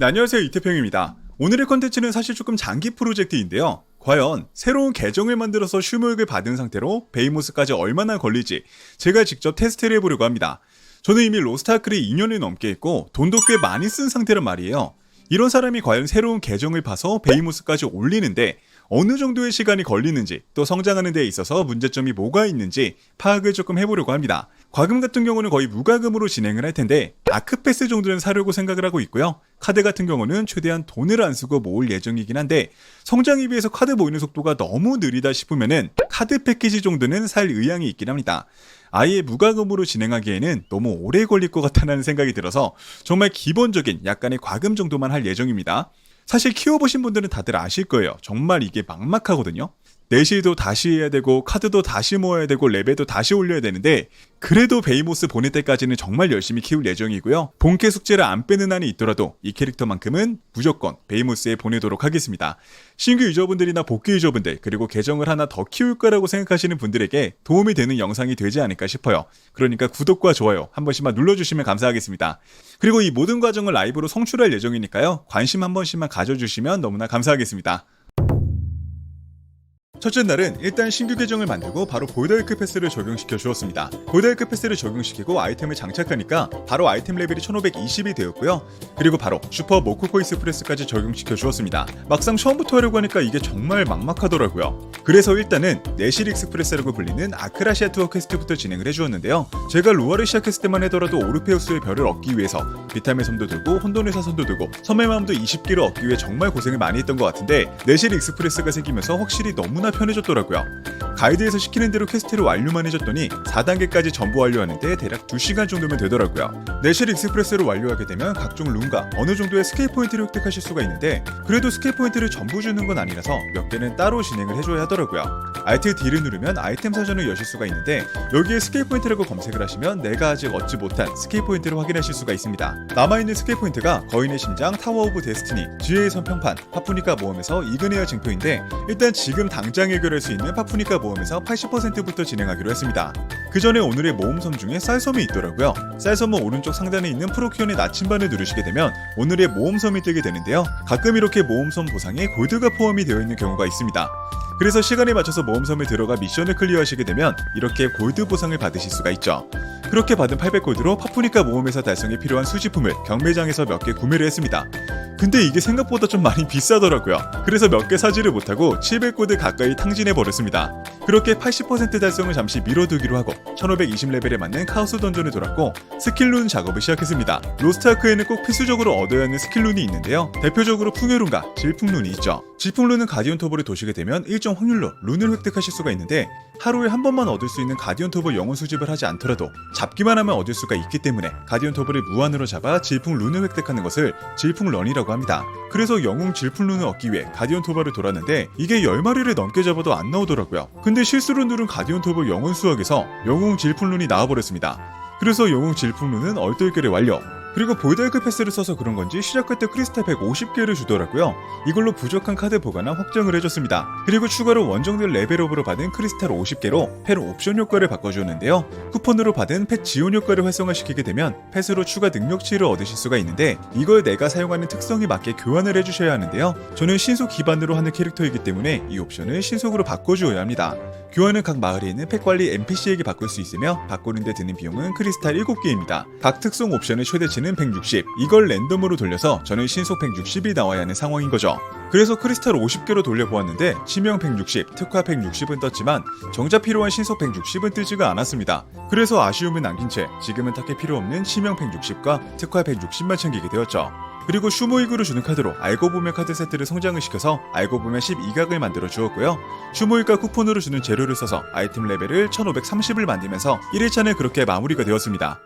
네, 안녕하세요 이태평입니다. 오늘의 컨텐츠는 사실 조금 장기 프로젝트인데요. 과연 새로운 계정을 만들어서 슈모액을 받은 상태로 베이모스까지 얼마나 걸릴지 제가 직접 테스트를 해보려고 합니다. 저는 이미 로스트아크를 2년이 넘게 했고 돈도 꽤 많이 쓴 상태란 말이에요. 이런 사람이 과연 새로운 계정을 봐서 베이모스까지 올리는데 어느 정도의 시간이 걸리는지 또 성장하는 데 있어서 문제점이 뭐가 있는지 파악을 조금 해보려고 합니다. 과금 같은 경우는 거의 무과금으로 진행을 할 텐데 아크패스 정도는 사려고 생각을 하고 있고요. 카드 같은 경우는 최대한 돈을 안 쓰고 모을 예정이긴 한데 성장에 비해서 카드 모이는 속도가 너무 느리다 싶으면은 카드 패키지 정도는 살 의향이 있긴 합니다. 아예 무과금으로 진행하기에는 너무 오래 걸릴 것 같다는 생각이 들어서 정말 기본적인 약간의 과금 정도만 할 예정입니다. 사실 키워보신 분들은 다들 아실 거예요. 정말 이게 막막하거든요. 내실도 다시 해야 되고 카드도 다시 모아야 되고 레벨도 다시 올려야 되는데 그래도 베이모스 보낼 때까지는 정말 열심히 키울 예정이고요. 본캐 숙제를 안 빼는 한이 있더라도 이 캐릭터만큼은 무조건 베이모스에 보내도록 하겠습니다. 신규 유저분들이나 복귀 유저분들 그리고 계정을 하나 더 키울 거라고 생각하시는 분들에게 도움이 되는 영상이 되지 않을까 싶어요. 그러니까 구독과 좋아요 한 번씩만 눌러주시면 감사하겠습니다. 그리고 이 모든 과정을 라이브로 송출할 예정이니까요. 관심 한 번씩만 가져주시면 너무나 감사하겠습니다. 첫째 날은 일단 신규 계정을 만들고 바로 볼더이크 패스를 적용시켜 주었습니다. 볼더이크 패스를 적용시키고 아이템을 장착하니까 바로 아이템 레벨이 1520이 되었고요. 그리고 바로 슈퍼 모코코 이스프레스까지 적용시켜 주었습니다. 막상 처음부터 하려고 하니까 이게 정말 막막하더라고요. 그래서 일단은 내실 익스프레스라고 불리는 아크라시아 투어 퀘스트부터 진행을 해주었는데요. 제가 루아를 시작했을 때만 하더라도 오르페우스의 별을 얻기 위해서 비타민 섬도 들고 혼돈의 사선도 들고 섬의 마음도 20개를 얻기 위해 정말 고생을 많이 했던 것 같은데 내실 익스프레스가 생기면서 확실히 너무나 편해졌더라고요. 가이드에서 시키는 대로 퀘스트를 완료만 해줬더니 4단계까지 전부 완료하는데 대략 2시간 정도면 되더라고요. 내실 익스프레스를 완료하게 되면 각종 룬과 어느 정도의 스케일 포인트를 획득하실 수가 있는데 그래도 스케일 포인트를 전부 주는 건 아니라서 몇 개는 따로 진행을 해줘야 하더라고요. Alt D를 누르면 아이템 사전을 여실 수가 있는데 여기에 스케일 포인트라고 검색을 하시면 내가 아직 얻지 못한 스케일 포인트를 확인하실 수가 있습니다. 남아있는 스케일 포인트가 거인의 심장, 타워 오브 데스티니, 지혜의 선평판, 파푸니카 모험에서 이그네어 증표인데 일단 지금 당장 해결할 수 있는 파푸니카 모험 에서 80%부터 진행하기로 했습니다. 그 전에 오늘의 모험섬 중에 쌀섬이 있더라고요. 쌀섬은 오른쪽 상단에 있는 프로키온의 나침반을 누르시게 되면 오늘의 모험섬이 뜨게 되는데요. 가끔 이렇게 모험섬 보상에 골드가 포함이 되어 있는 경우가 있습니다. 그래서 시간에 맞춰서 모험섬에 들어가 미션을 클리어하시게 되면 이렇게 골드 보상을 받으실 수가 있죠. 그렇게 받은 800골드로 파푸니카 모험에서 달성에 필요한 수집품을 경매장에서 몇 개 구매를 했습니다. 근데 이게 생각보다 좀 많이 비싸더라고요. 그래서 몇 개 사지를 못하고 700골드 가까이 탕진해 버렸습니다. 그렇게 80% 달성을 잠시 미뤄두기로 하고 1520레벨에 맞는 카오스 던전을 돌았고 스킬룬 작업을 시작했습니다. 로스트아크에는 꼭 필수적으로 얻어야 하는 스킬룬이 있는데요. 대표적으로 풍요룬과 질풍룬이 있죠. 질풍룬은 가디언 토벌을 도시게 되면 일정 확률로 룬을 획득하실 수가 있는데 하루에 한 번만 얻을 수 있는 가디언 토벌 영혼 수집을 하지 않더라도 잡기만 하면 얻을 수가 있기 때문에 가디언 토벌을 무한으로 잡아 질풍 룬을 획득하는 것을 질풍 런이라고 합니다. 그래서 영웅 질풍 룬을 얻기 위해 가디언 토벌을 돌았는데 이게 10마리를 넘게 잡아도 안 나오더라고요. 근데 실수로 누른 가디언 토벌 영혼 수학에서 영웅 질풍 룬이 나와버렸습니다. 그래서 영웅 질풍 룬은 얼떨결에 완료. 그리고 볼달크 패스를 써서 그런 건지 시작할 때 크리스탈 150개를 주더라고요. 이걸로 부족한 카드 보관을 확정을 해줬습니다. 그리고 추가로 원정들 레벨업으로 받은 크리스탈 50개로 펫 옵션 효과를 바꿔주었는데요. 쿠폰으로 받은 펫 지원 효과를 활성화시키게 되면 펫으로 추가 능력치를 얻으실 수가 있는데 이걸 내가 사용하는 특성에 맞게 교환을 해주셔야 하는데요. 저는 신속 기반으로 하는 캐릭터이기 때문에 이 옵션을 신속으로 바꿔주어야 합니다. 교환은 각 마을에 있는 펫 관리 NPC에게 바꿀 수 있으며 바꾸는데 드는 비용은 크리스탈 7개입니다. 각 특성 옵션의 최대 치는 160, 이걸 랜덤으로 돌려서 저는 신속 160이 나와야 하는 상황인 거죠. 그래서 크리스탈 50개로 돌려보았는데 치명 160, 특화 160은 떴지만 정작 필요한 신속 160은 뜨지가 않았습니다. 그래서 아쉬움을 남긴 채 지금은 딱히 필요 없는 치명 160과 특화 160만 챙기게 되었죠. 그리고 슈모이그로 주는 카드로 알고 보면 카드 세트를 성장을 시켜서 알고 보면 12각을 만들어 주었고요. 슈모이가 쿠폰으로 주는 재료를 써서 아이템 레벨을 1530을 만들면서 1일차는 그렇게 마무리가 되었습니다.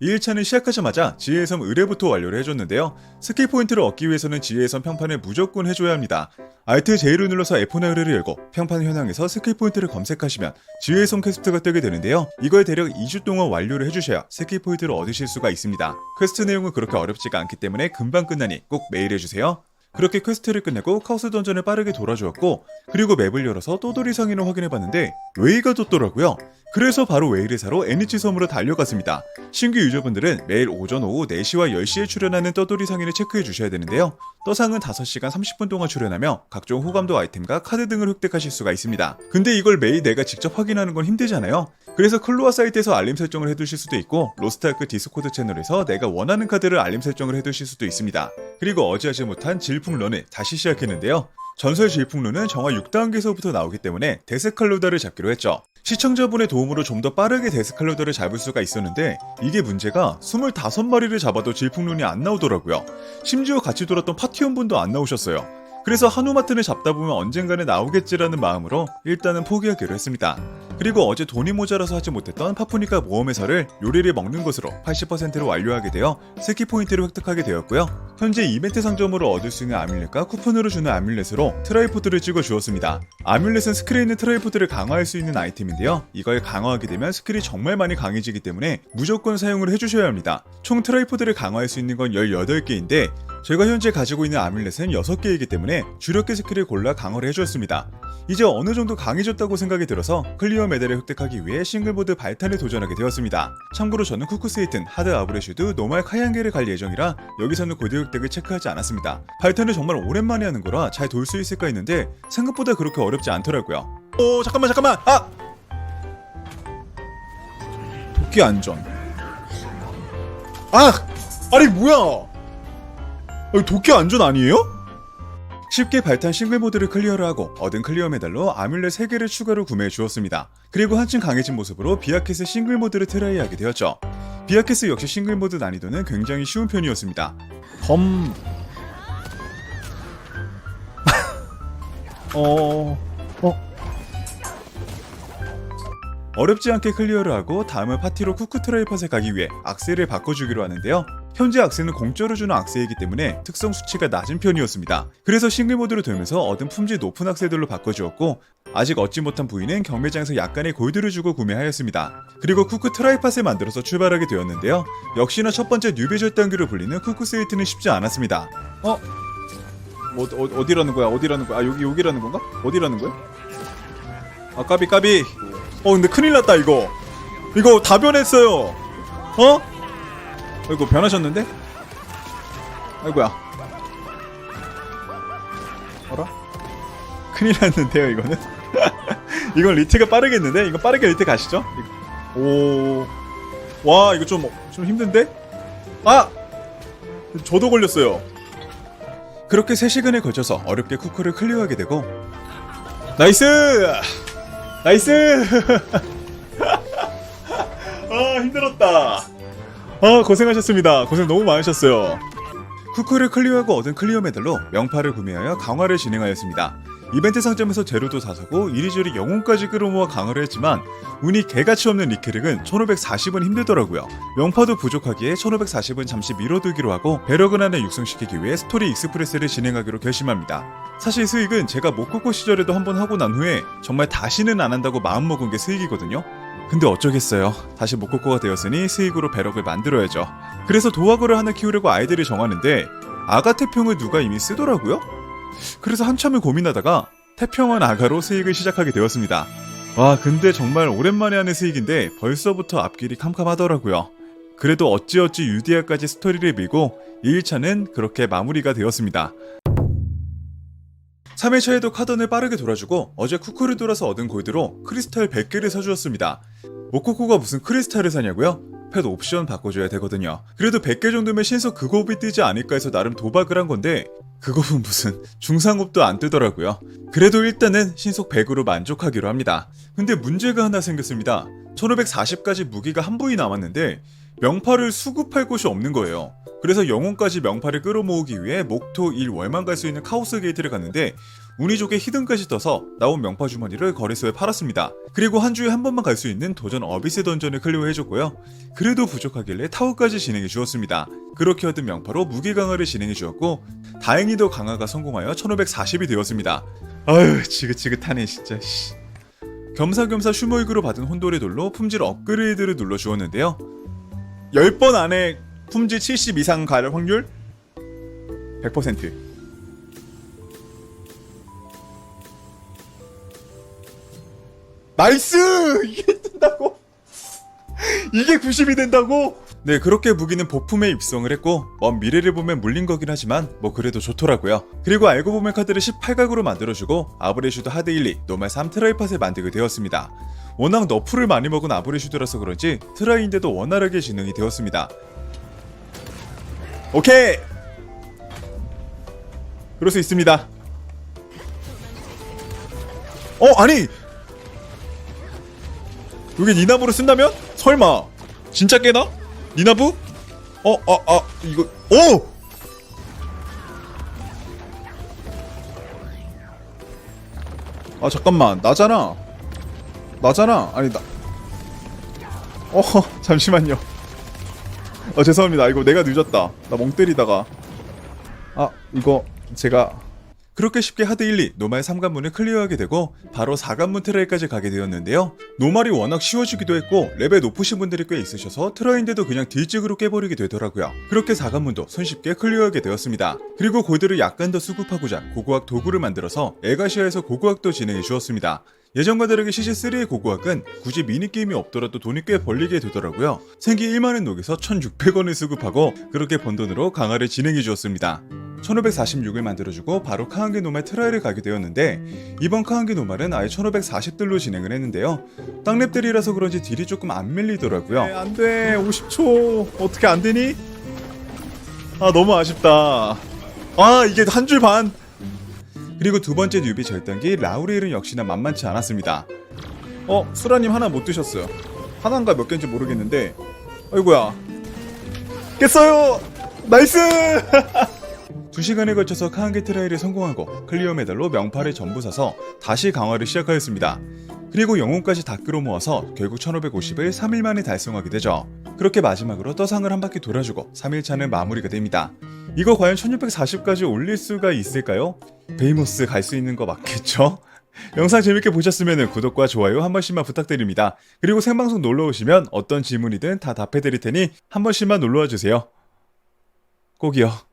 2일차는 시작하자마자 지혜의 섬 의뢰부터 완료를 해줬는데요. 스킬 포인트를 얻기 위해서는 지혜의 섬 평판을 무조건 해줘야 합니다. Alt J를 눌러서 F4 의뢰를 열고 평판 현황에서 스킬 포인트를 검색하시면 지혜의 섬 퀘스트가 뜨게 되는데요. 이걸 대략 2주 동안 완료를 해주셔야 스킬 포인트를 얻으실 수가 있습니다. 퀘스트 내용은 그렇게 어렵지가 않기 때문에 금방 끝나니 꼭 메일 해주세요. 그렇게 퀘스트를 끝내고 카오스 던전을 빠르게 돌아주었고 그리고 맵을 열어서 또돌이 상인을 확인해봤는데 웨이가 떴더라고요. 그래서 바로 웨이를 사러 애니치 섬으로 달려갔습니다. 신규 유저분들은 매일 오전 오후 4시와 10시에 출연하는 떠돌이 상인을 체크해 주셔야 되는데요. 떠상은 5시간 30분 동안 출연하며 각종 호감도 아이템과 카드 등을 획득하실 수가 있습니다. 근데 이걸 매일 내가 직접 확인하는 건 힘들잖아요. 그래서 클로아 사이트에서 알림 설정을 해두실 수도 있고 로스트아크 디스코드 채널에서 내가 원하는 카드를 알림 설정을 해두실 수도 있습니다. 그리고 어제 하지 못한 질풍 런을 다시 시작했는데요. 전설 질풍루는 정화 6단계에서부터 나오기 때문에 데스칼로다를 잡기로 했죠. 시청자분의 도움으로 좀 더 빠르게 데스칼로다를 잡을 수가 있었는데 이게 문제가 25마리를 잡아도 질풍룬이 안 나오더라고요. 심지어 같이 돌았던 파티원분도 안 나오셨어요. 그래서 한우마튼을 잡다 보면 언젠가는 나오겠지라는 마음으로 일단은 포기하기로 했습니다. 그리고 어제 돈이 모자라서 하지 못했던 파푸니카 모험회사를 요리를 먹는 것으로 80%를 완료하게 되어 스키 포인트를 획득하게 되었고요. 현재 이벤트 상점으로 얻을 수 있는 아뮬렛과 쿠폰으로 주는 아뮬렛으로 트라이포드를 찍어 주었습니다. 아뮬렛은 스킬에 있는 트라이포드를 강화할 수 있는 아이템인데요. 이걸 강화하게 되면 스킬이 정말 많이 강해지기 때문에 무조건 사용을 해주셔야 합니다. 총 트라이포드를 강화할 수 있는 건 18개인데 제가 현재 가지고 있는 아뮬렛은 6개이기 때문에 주력계 스킬을 골라 강화를 해주었습니다. 이제 어느 정도 강해졌다고 생각이 들어서 클리어 메달을 획득하기 위해 싱글보드 발탄에 도전하게 되었습니다. 참고로 저는 쿠쿠스에이튼, 하드 아브레슈드, 노말 카양게를 갈 예정이라 여기서는 고대 획득을 체크하지 않았습니다. 발탄을 정말 오랜만에 하는 거라 잘 돌 수 있을까 했는데 생각보다 그렇게 어렵지 않더라고요. 오 잠깐만 잠깐만 아 도끼 안전 아 아니 뭐야 도끼 안전 아니에요? 쉽게 발탄 싱글 모드를 클리어를 하고 얻은 클리어 메달로 아뮬렛 3개를 추가로 구매해 주었습니다. 그리고 한층 강해진 모습으로 비아켓의 싱글 모드를 트라이하게 되었죠. 비아켓스 역시 싱글 모드 난이도는 굉장히 쉬운 편이었습니다. 범... 어... 어... 어렵지 않게 클리어를 하고 다음은 파티로 쿠쿠 트라이팟에 가기 위해 악셀을 바꿔주기로 하는데요. 현재 악셀은 공짜로 주는 악셀이기 때문에 특성 수치가 낮은 편이었습니다. 그래서 싱글 모드로 되면서 얻은 품질 높은 악셀들로 바꿔주었고 아직 얻지 못한 부위는 경매장에서 약간의 골드를 주고 구매하였습니다. 그리고 쿠쿠 트라이팟을 만들어서 출발하게 되었는데요. 역시나 첫 번째 뉴베절 단계로 불리는 쿠쿠 세이트는 쉽지 않았습니다. 어? 어, 어 어디라는 거야? 어디라는 거야? 아 여기 여기라는 건가? 어디라는 거야? 아 까비 까비. 어 근데 큰일 났다 이거. 이거 다 변했어요. 어? 아이고 변하셨는데? 아이고야. 어라? 큰일 났는데요 이거는? 이건 리트가 빠르겠는데? 이거 빠르게 리트 가시죠? 오... 와 이거 좀, 좀 힘든데? 아! 저도 걸렸어요. 그렇게 3시간에 걸쳐서 어렵게 쿠쿠를 클리어하게 되고 나이스! 나이스! 아 힘들었다. 아 고생하셨습니다. 고생 너무 많으셨어요. 쿠쿠를 클리어하고 얻은 클리어 메달로 명파를 구매하여 강화를 진행하였습니다. 이벤트 상점에서 재료도 사서고 이리저리 영혼까지 끌어모아 강화를 했지만 운이 개같이 없는 리케릭은 1540은 힘들더라고요. 명파도 부족하기에 1540은 잠시 미뤄두기로 하고 배럭은 안에 육성시키기 위해 스토리 익스프레스를 진행하기로 결심합니다. 사실 스익은 제가 모코코 시절에도 한번 하고 난 후에 정말 다시는 안 한다고 마음먹은 게 스익이거든요. 근데 어쩌겠어요. 다시 모코코가 되었으니 스익으로 배럭을 만들어야죠. 그래서 도화거를 하나 키우려고 아이들을 정하는데 아가 태평을 누가 이미 쓰더라고요? 그래서 한참을 고민하다가 태평한 아가로 스익을 시작하게 되었습니다. 와 근데 정말 오랜만에 하는 스익인데 벌써부터 앞길이 캄캄하더라고요. 그래도 어찌어찌 유디아까지 스토리를 밀고 2일차는 그렇게 마무리가 되었습니다. 3회차에도 카던을 빠르게 돌아주고 어제 쿠쿠를 돌아서 얻은 골드로 크리스탈 100개를 사주었습니다. 모코코가 무슨 크리스탈을 사냐고요? 펫 옵션 바꿔줘야 되거든요. 그래도 100개 정도면 신속 그곱이 뜨지 않을까 해서 나름 도박을 한 건데 그곱은 무슨 중상곱도 안 뜨더라고요. 그래도 일단은 신속 100으로 만족하기로 합니다. 근데 문제가 하나 생겼습니다. 1540까지 무기가 한 부위 남았는데 명파를 수급할 곳이 없는 거예요. 그래서 영혼까지 명파를 끌어모으기 위해 목토 1 월만 갈 수 있는 카오스 게이트를 갔는데 운이 좋게 히든까지 떠서 나온 명파 주머니를 거래소에 팔았습니다. 그리고 한 주에 한 번만 갈 수 있는 도전 어비스 던전을 클리어해줬고요. 그래도 부족하길래 타워까지 진행해 주었습니다. 그렇게 얻은 명파로 무기 강화를 진행해 주었고 다행히도 강화가 성공하여 1540이 되었습니다. 아유 지긋지긋하네 진짜 씨. 겸사겸사 슈모이그로 받은 혼돌의 돌로 품질 업그레이드를 눌러 주었는데요. 10번 안에 품질 70 이상 갈 확률 100% 나이스! 이게 된다고? 이게 90이 된다고? 네, 그렇게 무기는 보품에 입성을 했고, 먼 미래를 보면 물린 거긴 하지만, 뭐 그래도 좋더라고요. 그리고 알고 보면 카드를 18각으로 만들어주고, 아브레슈드 하드 1, 2, 노말 3 트라이팟을 만들게 되었습니다. 워낙 너프를 많이 먹은 아브레슈드라서 그런지, 트라이인데도 원활하게 진행이 되었습니다. 오케이! 그럴 수 있습니다. 어, 아니! 이게 니나부를 쓴다면? 설마 진짜 깨나? 니나부? 어, 아, 아, 이거, 오! 아, 잠깐만, 나잖아. 나잖아. 아니, 나. 어, 잠시만요. 어, 죄송합니다. 이거 내가 늦었다. 나 멍 때리다가. 아, 이거 제가 그렇게 쉽게 하드 1, 2, 노말 3관문을 클리어하게 되고 바로 4관문 트라이까지 가게 되었는데요. 노말이 워낙 쉬워지기도 했고 레벨 높으신 분들이 꽤 있으셔서 트라이인데도 그냥 딜찍으로 깨버리게 되더라고요. 그렇게 4관문도 손쉽게 클리어하게 되었습니다. 그리고 골드를 약간 더 수급하고자 고고학 도구를 만들어서 에가시아에서 고고학도 진행해 주었습니다. 예전과 다르게 CC3의 고고학은 굳이 미니게임이 없더라도 돈이 꽤 벌리게 되더라고요. 생기 1만원 녹에서 1,600원을 수급하고 그렇게 번 돈으로 강화를 진행해 주었습니다. 1546을 만들어주고 바로 카한게 노말 트라이를 가게 되었는데 이번 카한게 노말은 아예 1540들로 진행을 했는데요. 땅랩들이라서 그런지 딜이 조금 안 밀리더라고요. 네, 안돼 50초 어떻게 안 되니? 아 너무 아쉽다. 아 이게 한 줄 반. 그리고 두 번째 뉴비 절단기 라우리엘은 역시나 만만치 않았습니다. 어 수라님 하나 못 드셨어요. 하나인가 몇 개인지 모르겠는데 아이고야 깼어요. 나이스. 2시간에 걸쳐서 카한게 트라이를 성공하고 클리어 메달로 명파를 전부 사서 다시 강화를 시작하였습니다. 그리고 영웅까지 다 끌어모아서 결국 1550을 3일 만에 달성하게 되죠. 그렇게 마지막으로 떠상을 한 바퀴 돌아주고 3일차는 마무리가 됩니다. 이거 과연 1640까지 올릴 수가 있을까요? 베이모스 갈 수 있는 거 맞겠죠? 영상 재밌게 보셨으면 구독과 좋아요 한 번씩만 부탁드립니다. 그리고 생방송 놀러 오시면 어떤 질문이든 다 답해드릴 테니 한 번씩만 놀러와 주세요. 꼭이요.